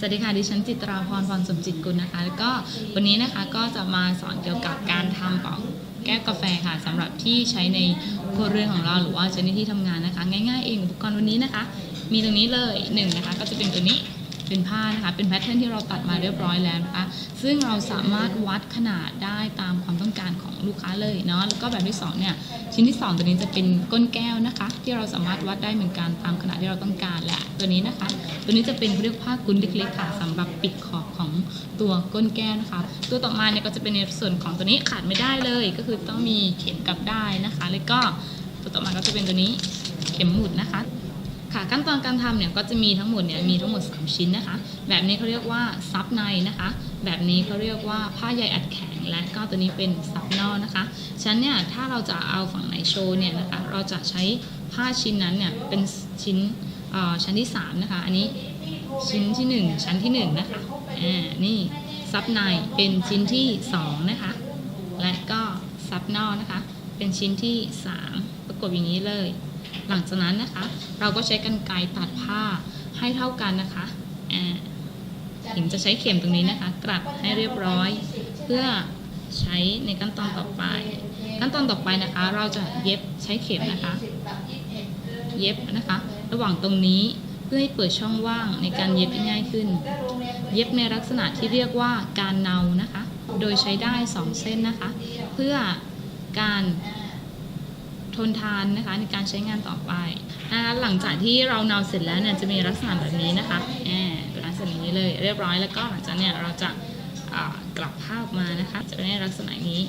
สวัสดีค่ะ ดิฉันจิตราพรพรสมจิตกุลนะคะ แล้วก็วันนี้นะคะก็จะมาสอนเกี่ยวกับการทำเป่าแก้วกาแฟค่ะสำหรับที่ใช้ในครัวเรือนของเราหรือว่าใช้ในที่ทำงานนะคะ ง่ายๆเองอุปกรณ์วันนี้นะคะ มีตรงนี้เลยหนึ่งนะคะ ก็จะเป็นตัวนี้เป็นผ้านะคะเป็นแพทเทิร์นที่เราตัดมาเรียบร้อยแล้วนะคะ ซึ่งเราสามารถวัดขนาดได้ตามความต้องการของลูกค้าเลยเนาะแล้วก็แบบที่สองเนี่ยชิ้นที่สองตัวนี้จะเป็นก้นแก้วนะคะ ที่เราสามารถวัดได้เหมือนกันตามขนาดที่เราต้องการและตัวนี้นะคะ ตัวนี้จะเป็นเรียกผ้ากุ้นเล็กๆค่ะสำหรับปิดขอบของตัวก้นแก้วนะคะ ตัวต่อมาเนี่ยก็จะเป็นในส่วนของตัวนี้ขาดไม่ได้เลย ก็คือต้องมีเข็มกลับได้นะคะ แล้วก็ตัวต่อมาก็จะเป็นตัวนี้เข็มหมุดนะคะค่ะขั้นตอนการทำเนี่ยก็จะมีทั้งหมดเนี่ยมีทั้งหมด 3 ชิ้นนะคะ แบบนี้เขาเรียกว่าซับในนะคะ แบบนี้เขาเรียกว่าผ้าใยอัดแข็งและก็ตัวนี้เป็นซับนอกนะคะฉะนันเนี่ยถ้าเราจะเอาฝั่งไหนโชว์เนี่ยนะคะเราจะใช้ผ้าชิ้นนั้นเนี่ยเป็นชิ้น ชั้นที่3นะคะ อันนี้ชิ้นที่ 1 ชั้นที่1นะคะ อ่า นี่ซับในเป็นชิ้นที่2นะคะ และก็ซับนอกนะคะ เป็นชิ้นที่ 3 ประกบอย่างนี้เลย หลังจากนั้นนะคะ เราก็ใช้กรรไกรตัดผ้าให้เท่ากันนะคะ อ่าถึงจะใช้เข็มตรงนี้นะคะ กลัดให้เรียบร้อย เพื่อใช้ในขั้นตอนต่อไป ขั้นตอนต่อไปนะคะ เราจะเย็บใช้เข็มนะคะ เย็บนะคะ ระหว่างตรงนี้เพื่อให้เปิดช่องว่างในการเย็บได้ง่ายขึ้น เย็บในลักษณะที่เรียกว่าการเนานะคะ โดยใช้ได้สองเส้นนะคะ เพื่อการทนทานนะคะในการใช้งานต่อไปนะคะหลังจากที่เราเนาเสร็จแล้วเนี่ยจะมีลักษณะแบบนี้นะคะแอบลักษณะนี้เลยเรียบร้อยแล้วก็หลังจากเนี่ยเราจะกลับผ้าออกมานะคะ จะเป็นในลักษณะนี้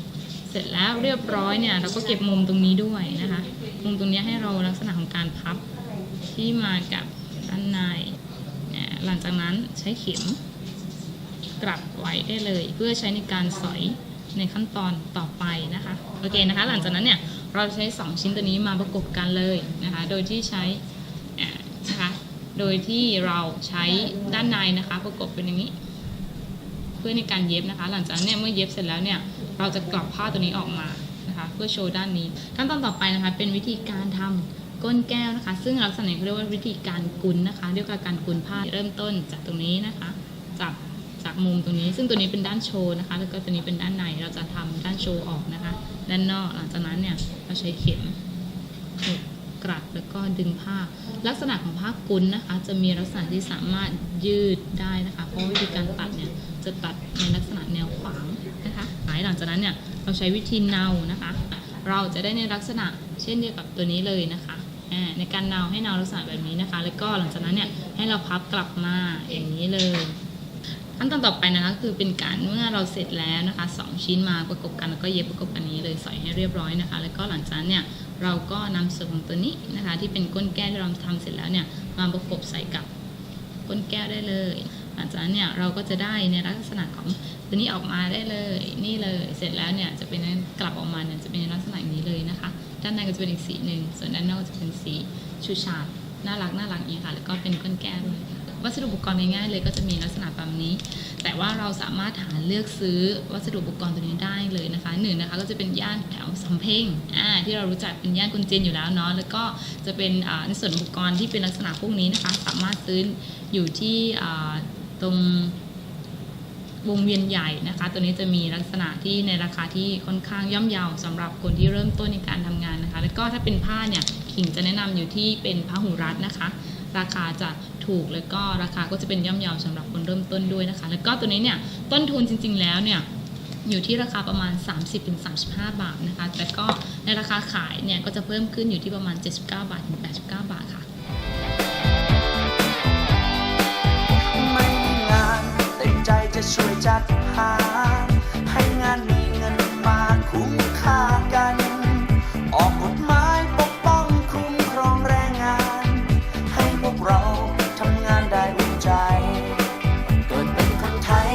เสร็จแล้วเรียบร้อยเนี่ยเราก็เก็บมุมตรงนี้ด้วยนะคะ มุมตรงนี้ให้เราลักษณะของการพับ ที่มากับด้านในหลังจากนั้นใช้เข็มกลับไว้ได้เลย เพื่อใช้ในการสอยในขั้นตอนต่อไปนะคะโอเคนะคะ หลังจากนั้นเนี่ยเราใช้ 2 ชิ้นตัวนี้มาประกบกันเลยนะคะ โดยที่ใช้นะคะโดยที่เราใช้ด้านในนะคะ ประกบเป็นอย่างนี้ เพื่อในการเย็บนะคะ หลังจากนั้นเนี่ยเมื่อเย็บเสร็จแล้วเนี่ยเราจะกลับผ้าตัวนี้ออกมานะคะ เพื่อโชว์ด้านนี้ ขั้นตอนต่อไปนะคะ เป็นวิธีการทำ ก้นแก้วนะคะ ซึ่งลักษณะเขาเรียกว่าวิธีการกุนนะคะเรียกว่าการกุนผ้าเริ่มต้นจากตรงนี้นะคะจากจากมุมตรงนี้ ซึ่งตัวนี้เป็นด้านโชว์นะคะ แล้วก็ตัวนี้เป็นด้านในเราจะทำด้านโชว์ออกนะคะ ด้านนอกหลังจากนั้นเนี่ยเราใช้เข็มหดกรัดแล้วก็ดึงผ้า ลักษณะของผ้ากุนนะคะ จะมีลักษณะที่สามารถยืดได้นะคะ เพราะวิธีการตัดเนี่ยจะตัดในลักษณะแนวขวางนะคะหลังจากนั้นเนี่ยเราใช้วิธีเนานะคะ เราจะได้ในลักษณะเช่นเดียวกับตัวนี้เลยนะคะ ในการเนาให้เนาลักษณะแบบนี้นะคะ แล้วก็หลังจากนั้นเนี่ยให้เราพับกลับมาอย่างนี้เลยขั้นตอนต่อไปนะคะคือเป็นการเมื่อเราเสร็จแล้วนะคะสองชิ้นมาประกบกันแล้วก็เย็บประกบกันนี้เลยใส่ให้เรียบร้อยนะคะ แล้วก็หลังจากนั้นเนี่ยเราก็นำส่วนของตัวนี้นะคะ ที่เป็นก้นแก้วที่เราทำเสร็จแล้วเนี่ยมาประกบใส่กับก้นแก้วได้เลย หลังจากนั้นเนี่ยเราก็จะได้ในลักษณะของตัวนี้ออกมาได้เลย นี่เลยเสร็จแล้วเนี่ยจะเป็นกลับออกมาเนี่ยจะเป็นในลักษณะนี้เลยนะคะ ด้านในก็จะเป็นอีกสีหนึ่งส่วนด้านนอกจะเป็นสีชูชาดน่ารักน่ารักนี้ค่ะ แล้วก็เป็นก้นแก้วด้วยค่ะวัสดุอุปกรณ์ง่ายๆเลยก็จะมีลักษณะแบบนี้ แต่ว่าเราสามารถหาเลือกซื้อวัสดุอุปกรณ์ตัวนี้ได้เลยนะคะหนึ่งนะคะก็จะเป็นย่านแถวสำเพ็งอ่าที่เรารู้จักเป็นย่านกุนเจนอยู่แล้วเนาะแล้วก็จะเป็นในส่วนอุปกรณ์ที่เป็นลักษณะพวกนี้นะคะ สามารถซื้ออยู่ที่ตรง วงเวียนใหญ่นะคะ ตัวนี้จะมีลักษณะที่ในราคาที่ค่อนข้างย่อมเยาสำหรับคนที่เริ่มต้นในการทำงานนะคะ แล้วก็ถ้าเป็นผ้าเนี่ยขิงจะแนะนำอยู่ที่เป็นผ้าหูรัดนะคะ ราคาจะถูกแล้วก็ราคาก็จะเป็นย่อมเยาสำหรับคนเริ่มต้นด้วยนะคะ แล้วก็ตัวนี้เนี่ยต้นทุนจริง ๆ แล้วเนี่ยอยู่ที่ราคาประมาณ 30-35 บาทนะคะ แต่ก็ในราคาขายเนี่ยก็จะเพิ่มขึ้นอยู่ที่ประมาณ 79 บาทถึง89 บาทค่ะัดหา ให้งานมีเงินมาคุ้มค่ากัน ออกกฎหมายปกป้องคุ้มครองแรงงาน ให้พวกเราทำงานได้อุ่นใจ เกิดเป็นคนไทย